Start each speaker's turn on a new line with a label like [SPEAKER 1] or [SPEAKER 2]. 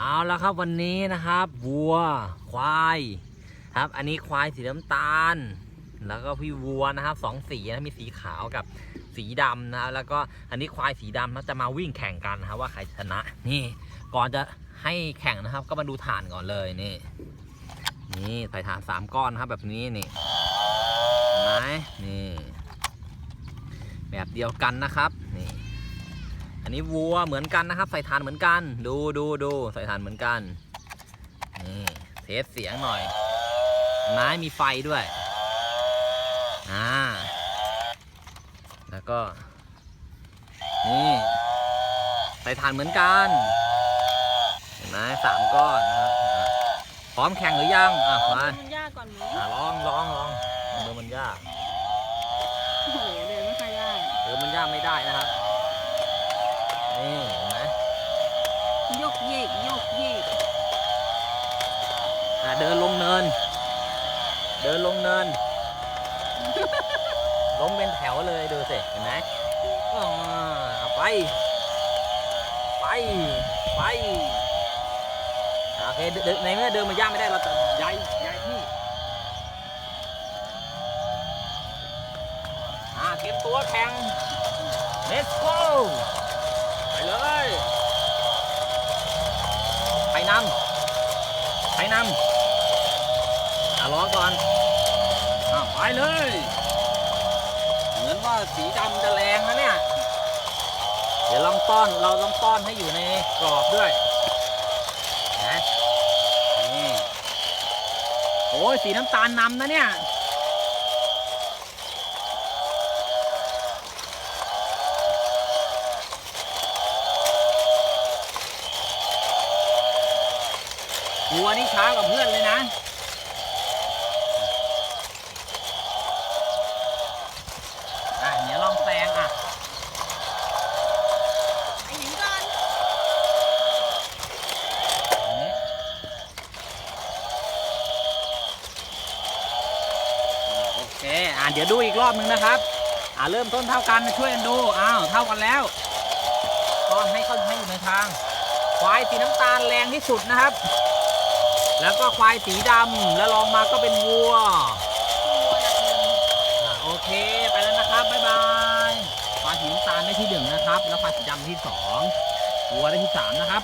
[SPEAKER 1] เอาแล้วครับวันนี้นะครับวัวควายครับ อันนี้ควายสีน้ำตาล แล้วก็พี่วัวนะครับสองสีนะมีสีขาวกับสีดำนะแล้วก็อันนี้ควายสีดำนะจะมาวิ่งแข่งกันนะครับว่าใครชนะ นี่ ก่อนจะให้แข่งนะครับ ก็มาดูฐานก่อนเลยนี่ นี่ใส่ฐานสามก้อนนะครับ แบบนี้นี่ไหมนี่ แบบเดียวกันนะครับนี่ อันนี้วัวเหมือนกันนะครับ ใส่ฐานเหมือนกัน ดูดูดูใส่ฐานเหมือนกันนี่เทสเสียงหน่อยไม้มีไฟด้วยอ่าแล้วก็ นี่ใส่ฐานเหมือนกันเห็นไหมสามก้อนนะครับอะพร้อมแข่งหรือยังอะมา
[SPEAKER 2] มันยากก่อนหนู
[SPEAKER 1] อะลองลองลองเดินมันยาก
[SPEAKER 2] โอ้โหเดินไม่ค่อยได้
[SPEAKER 1] เดินมันยากไม่ได้นะครับ นี่เห็นไหม
[SPEAKER 2] ยกเยกยกเยก
[SPEAKER 1] อะเดินลงเนิน เดินลงเนิน ล้มเป็นแถวเลยดูสิเห็นไหมอ่าเอาไป ไป ไปอะโอเคเดินในเมื่อเดินมันยากไม่ได้เราจะย้ายย้ายที่อ่าเตรียมตัวแข่ง let's go ไป เลย ไปนำไปนำอะรอก่อนอะไปเลย เหมือนว่าสีดำจะแรงนะเนี่ย เดี๋ยวลองป้อน เราต้องป้อนให้อยู่ในกรอบด้วยนะนี่โอ้ยสีน้ำตาลนำนะเนี่ย วัวนี่ช้ากว่าเพื่อนเลยนะ อะเดี๋ยวลองแซงอะ
[SPEAKER 2] ไอ้หญิงก่อน
[SPEAKER 1] อันนี้อ่าโอเค อะเดี๋ยวดูอีกรอบนึงนะครับ อ่าเริ่มต้นเท่ากันช่วยกันดู อ้าว เท่ากันแล้วก็ให้เขาให้อยู่ในทางควายสีน้ำตาลแรงที่สุดนะครับ แล้วก็ควายสีดำแล้วลองมาก็เป็นวัว
[SPEAKER 2] ตัวหนักหนึ่ง
[SPEAKER 1] อะโอเคไปแล้วนะครับบ๊ายบายควายสีน้ำตาลได้ที่หนึ่งนะครับ แล้วควายสีดำที่สองวัวได้ที่สามนะครับ